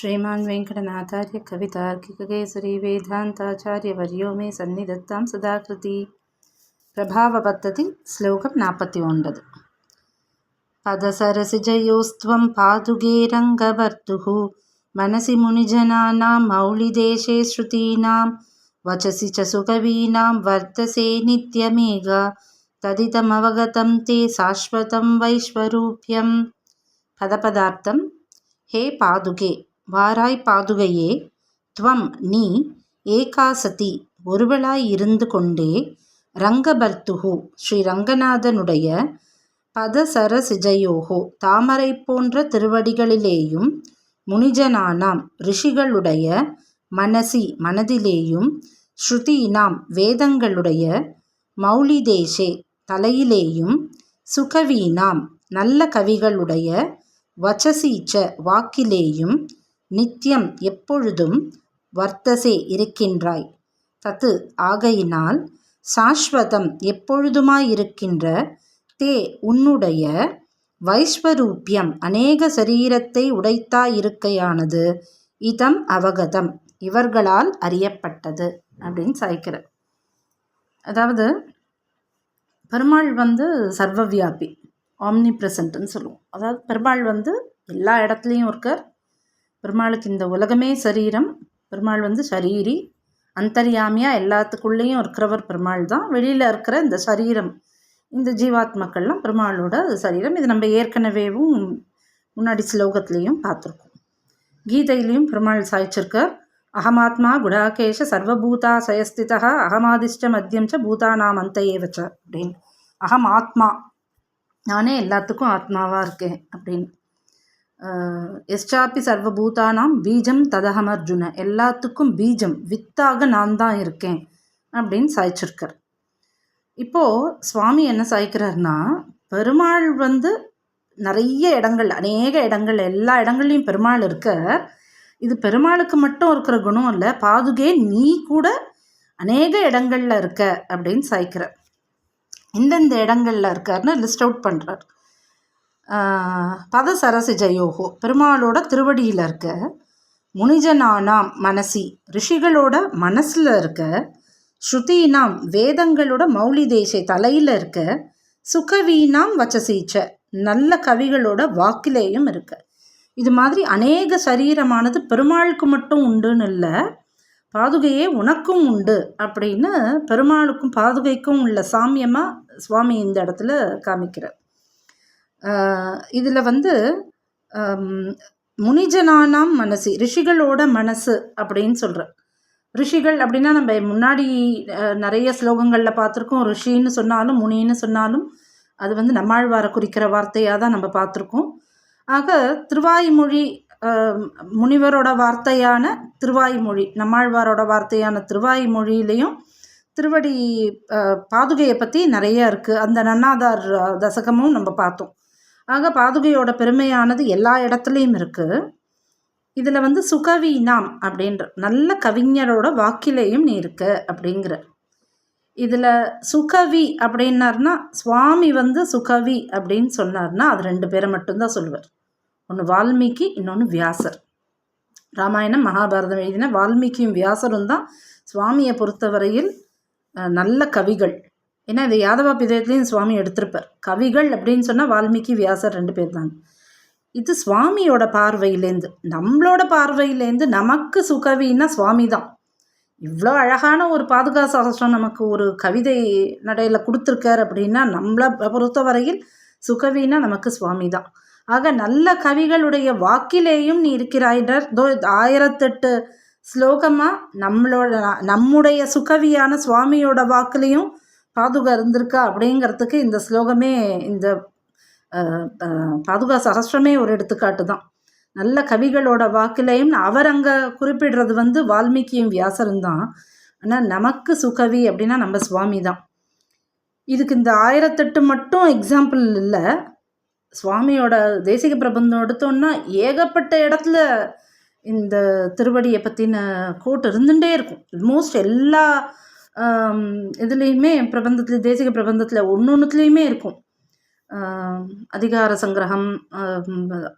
శ్రీమాన్ వెంకటనాథార్య కవితార్కికకేసరి వేదాంతాచార్యవర్యో మే సన్నిధత్తాం సదాకృతి ప్రభావ పద్ధతి శ్లోకం నాపతి నాపత్తి ఒంబదు పదసరసిజయోస్త్వం పాదుగే రంగభర్తు మనసి మునిజనానాం మౌళిదేశే శ్రుతీనా వచసి చసుకవీనా వర్తసే నిత్యమేగా తదితమవగతం తే శాశ్వతం వైశ్వరూప్యం పదపదార్థం హే పాదుకే வாராய் பாதுகையே துவம் நீ ஏகாசதி ஒருவளாய் இருந்து கொண்டே ரங்கபர்த்துகு ஸ்ரீ ரங்கநாதனுடைய பதசரசிஜயோகோ தாமரை போன்ற திருவடிகளிலேயும் முனிஜனானாம் ரிஷிகளுடைய மனசி மனதிலேயும் ஸ்ருதீனாம் வேதங்களுடைய மௌலிதேஷே தலையிலேயும் சுகவீனாம் நல்ல கவிகளுடைய வச்சசீச்ச வாக்கிலேயும் நித்தியம் எப்பொழுதும் வர்த்தசே இருக்கின்றாய். தத்து ஆகையினால் சாஸ்வதம் எப்பொழுதுமாயிருக்கின்ற தே உன்னுடைய வைஸ்வரூபியம் அநேக சரீரத்தை உடைத்தாயிருக்கையானது. இதம் அவகதம். இவர்களால் அறியப்பட்டது அப்படின்னு சாய்க்கிறார். அதாவது பெருமாள் வந்து சர்வவியாபி ஆம்னி பிரசன்ட்னு சொல்லுவோம். அதாவது பெருமாள் வந்து எல்லா இடத்துலையும் இருக்கார். பெருமாளுக்கு இந்த உலகமே சரீரம். பெருமாள் வந்து சரீரி. அந்தரியாமியாக எல்லாத்துக்குள்ளேயும் இருக்கிறவர் பெருமாள் தான். வெளியில் இருக்கிற இந்த சரீரம் இந்த ஜீவாத்மக்கள்லாம் பெருமாளோட சரீரம். இது நம்ம ஏற்கனவேவும் முன்னாடி ஸ்லோகத்துலேயும் பார்த்துருக்கோம். கீதையிலையும் பெருமாள் சாய்ச்சிருக்கார். அகமாத்மா குடாகேஷ சர்வபூதா சயஸ்திதா அகமாதிஷ்ட மத்தியம் ச பூதானாம் அந்த ஏவச்ச அப்படின்னு. அகம் ஆத்மா நானே எல்லாத்துக்கும் ஆத்மாவாக இருக்கேன் அப்படின்னு. எஸ்டாபி சர்வபூதானாம் பீஜம் ததகம் அர்ஜுன எல்லாத்துக்கும் பீஜம் வித்தாக நான் தான் இருக்கேன் அப்படின்னு சாய்ச்சிருக்கார். இப்போது சுவாமி என்ன சாய்க்கிறார்னா பெருமாள் வந்து நிறைய இடங்கள் அநேக இடங்கள் எல்லா இடங்கள்லையும் பெருமாள் இருக்க இது பெருமாளுக்கு மட்டும் இருக்கிற குணம் இல்லை பாதுகே நீ கூட அநேக இடங்களில் இருக்க அப்படின்னு சாய்க்கிறார். எந்தெந்த இடங்களில் இருக்காருன்னு லிஸ்ட் அவுட் பண்ணுறார் பதசரசி ஜயோகோ. பெருமாளோட திருவடியில் இருக்க முனிஜனானாம் மனசி ரிஷிகளோட மனசில் இருக்க ஸ்ருதீனாம் வேதங்களோட மௌலி தேசை தலையில் இருக்க சுகவீனாம் வச்சசீச்ச நல்ல கவிகளோட வாக்கிலேயும் இருக்கு. இது மாதிரி அநேக சரீரமானது பெருமாளுக்கு மட்டும் உண்டுன்னு இல்லை பாதுகையே உனக்கும் உண்டு அப்படின்னு பெருமாளுக்கும் பாதுகைக்கும் உள்ள சாமியமாக சுவாமி இந்த இடத்துல காமிக்கிறார். இதில் வந்து முனிஜனானாம் மனசு ரிஷிகளோட மனசு அப்படின்னு சொல்கிறேன் ரிஷிகள் அப்படின்னா நம்ம முன்னாடி நிறைய ஸ்லோகங்களில் பார்த்துருக்கோம். ரிஷின்னு சொன்னாலும் முனின்னு சொன்னாலும் அது வந்து நம்மாழ்வாரை குறிக்கிற வார்த்தையாக தான் நம்ம பார்த்துருக்கோம். ஆக திருவாய்மொழி முனிவரோட வார்த்தையான திருவாய்மொழி நம்மாழ்வாரோட வார்த்தையான திருவாய்மொழியிலையும் திருவடி பாதுகையை பற்றி நிறைய இருக்குது அந்த நன்னாதார் தசகமும் நம்ம பார்த்தோம். ஆக பாதுகையோட பெருமையானது எல்லா இடத்துலையும் இருக்குது இதில் வந்து சுகவி நாம் அப்படின்ற நல்ல கவிஞரோட வாக்கிலேயும் நீ இருக்க அப்படிங்கிற. இதில் சுகவி அப்படின்னார்னா சுவாமி வந்து சுகவி அப்படின்னு சொன்னார்னா அது ரெண்டு பேரை மட்டும்தான் சொல்லுவார். ஒன்று வால்மீகி இன்னொன்று வியாசர். ராமாயணம் மகாபாரதம் எழுதின வால்மீகியும் வியாசரும் தான் சுவாமியை பொறுத்தவரையில் நல்ல கவிகள். ஏன்னா இது யாதவா பிதயத்துலேயும் சுவாமி எடுத்திருப்பார். கவிகள் அப்படின்னு சொன்னால் வால்மீகி வியாசர் ரெண்டு பேர் தான் இது சுவாமியோட பார்வையிலேருந்து நம்மளோட பார்வையிலேருந்து நமக்கு சுகவின்னா சுவாமி தான். இவ்வளோ அழகான ஒரு பாதுகா சாஸ்திரம் நமக்கு ஒரு கவிதை நடையில் கொடுத்துருக்கார் அப்படின்னா நம்மளை பொறுத்தவரையில் சுகவின்னா நமக்கு சுவாமி தான். ஆக நல்ல கவிகளுடைய வாக்கிலேயும் நீ இருக்கிறாயிடர் தோ ஆயிரத்தெட்டு ஸ்லோகமாக நம்மளோட நம்முடைய சுகவியான சுவாமியோட வாக்குலேயும் பாதுகா இருந்திருக்கா அப்படிங்கிறதுக்கு இந்த ஸ்லோகமே இந்த பாதுகா சகசிரமே ஒரு எடுத்துக்காட்டு தான். நல்ல கவிகளோட வாக்கிலையும் அவர் அங்கே குறிப்பிடுறது வந்து வால்மீகியும் வியாசரும் தான். ஆனால் நமக்கு சுகவி அப்படின்னா நம்ம சுவாமி தான். இதுக்கு இந்த ஆயிரத்தெட்டு மட்டும் எக்ஸாம்பிள் இல்லை. சுவாமியோட தேசிக பிரபந்தம் எடுத்தோன்னா ஏகப்பட்ட இடத்துல இந்த திருவடியை பற்றின கோட் இருந்துகிட்டே இருக்கும். ஆல்மோஸ்ட் எல்லா இதுலேயுமே பிரபந்தத்தில் தேசிக பிரபந்தத்தில் ஒன்று ஒன்றுத்துலேயுமே இருக்கும் அதிகார சங்கிரகம்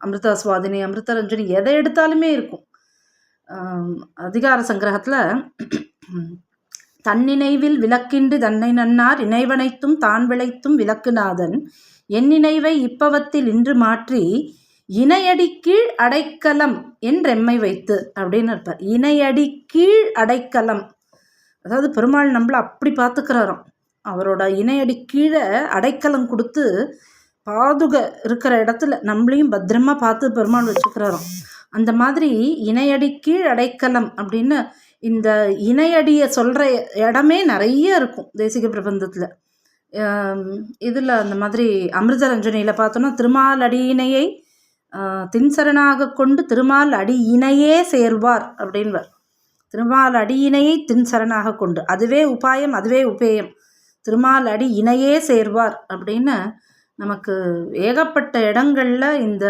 அமிர்தா சுவாதினி அமிர்தரஞ்சனி எதை எடுத்தாலுமே இருக்கும். அதிகார சங்கிரகத்தில் தன்னினைவில் விளக்கின்றி தன்னை நன்னார் இணைவனைத்தும் தான் விளைத்தும் விளக்குநாதன் என் நினைவை இப்பவத்தில் இன்று மாற்றி இணையடி கீழ் அடைக்கலம் என்றெம்மை வைத்து அப்படின்னு இருப்பார். இணையடி கீழ் அடைக்கலம். அதாவது பெருமாள் நம்மளை அப்படி பார்த்துக்கிறாராம் அவரோட இணையடி கீழே அடைக்கலம் கொடுத்து பாதுக இருக்கிற இடத்துல நம்மளையும் பத்திரமா பார்த்து பெருமாள் வச்சுக்கிறாராம். அந்த மாதிரி இணையடி கீழ் அடைக்கலம் அப்படின்னு இந்த இணையடியை சொல்கிற இடமே நிறைய இருக்கும் தேசிக பிரபந்தத்தில். இதில் அந்த மாதிரி அமிர்தரஞ்சனியில் பார்த்தோன்னா திருமால் அடியினையை தின்சரனாக கொண்டு திருமால் அடி இணையே சேர்வார் அப்படின்வர் திருமால் அடியினையை தின்சரனாக கொண்டு அதுவே உபாயம் அதுவே உபேயம். திருமால் அடி இணையே சேர்வார் அப்படின்னு நமக்கு ஏகப்பட்ட இடங்களில் இந்த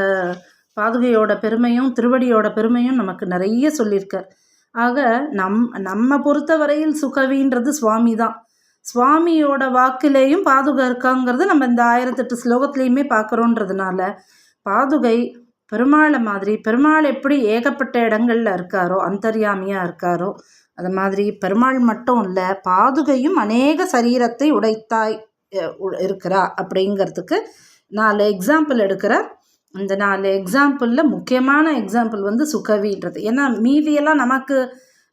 பாதுகையோட பெருமையும் திருவடியோட பெருமையும் நமக்கு நிறைய சொல்லியிருக்கார். ஆக நம் நம்ம பொறுத்த வரையில் சுகவின்றது சுவாமி தான். சுவாமியோட வாக்கிலேயும் பாதுகை இருக்காங்கிறது நம்ம இந்த ஆயிரத்தெட்டு ஸ்லோகத்துலேயுமே பார்க்குறோன்றதுனால பாதுகை பெருமாளை மாதிரி பெருமாள் எப்படி ஏகப்பட்ட இடங்களில் இருக்காரோ அந்தர்யாமியாக இருக்காரோ அது மாதிரி பெருமாள் மட்டும் இல்லை பாதுகையும் அநேக சரீரத்தை உடைத்தாய் உ- இருக்கிறா அப்படிங்கிறதுக்கு நாலு எக்ஸாம்பிள் எடுக்கிற. இந்த நாலு எக்ஸாம்பிளில் முக்கியமான எக்ஸாம்பிள் வந்து சுகவின்றது. ஏன்னா மீதியெல்லாம் நமக்கு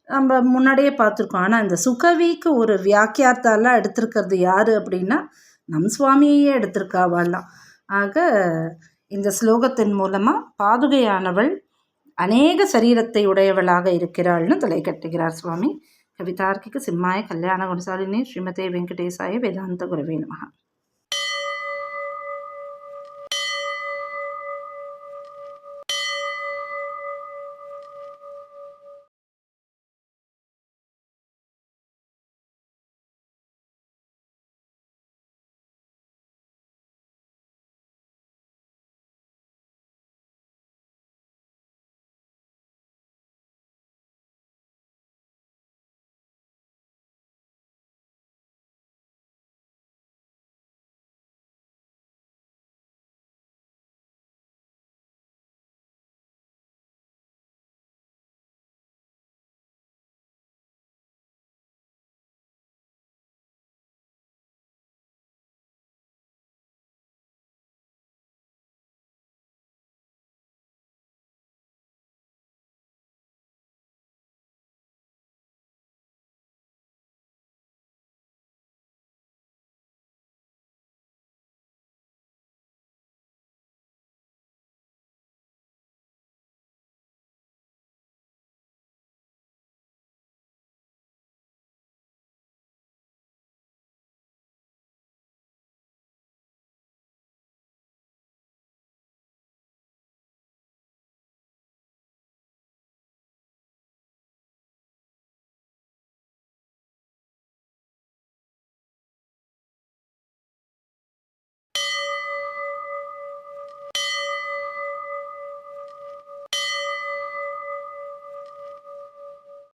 நம்ம முன்னாடியே பார்த்துருக்கோம். ஆனால் இந்த சுகவிக்கு ஒரு வியாக்கியார்த்தாலாம் எடுத்திருக்கிறது யார் அப்படின்னா நம் சுவாமியையே எடுத்திருக்காவாலாம் ஆக இந்த ஸ்லோகத்தின் மூலமாக பாதுகையானவள் அநேக சரீரத்தை உடையவளாக இருக்கிறாள்னு தலை கட்டுகிறார் சுவாமி. கவிதார்க்கிக சிம்மாய கல்யாண குணசாலினி ஸ்ரீமதே வெங்கடேசாய வேதாந்த குரவே நமகா